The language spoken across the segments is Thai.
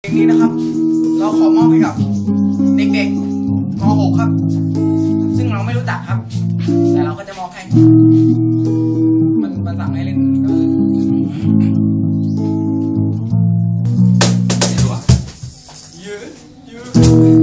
เพลงนี้นะครับ เราขอมอบให้กับเด็กๆม .6 ครับ ซึ่งเราไม่รู้จักครับ แต่เราก็จะมอบให้ มันมันสั่งให้เล่นก็เลยไม่รู้อะยืดยืด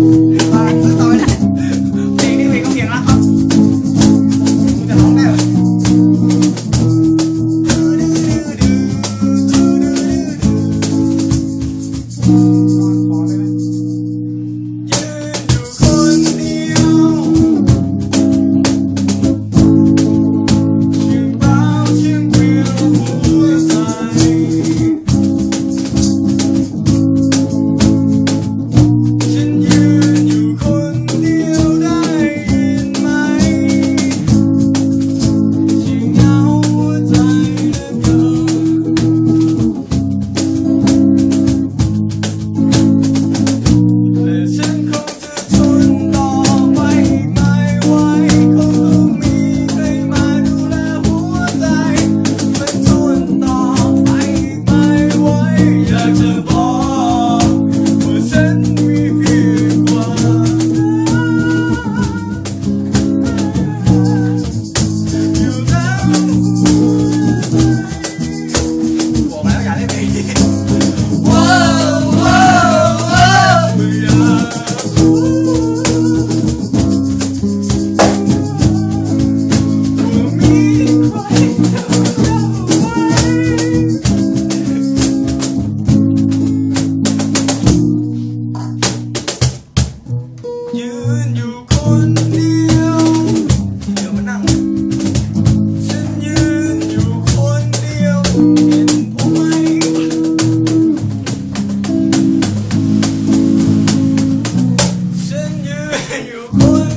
Senhor.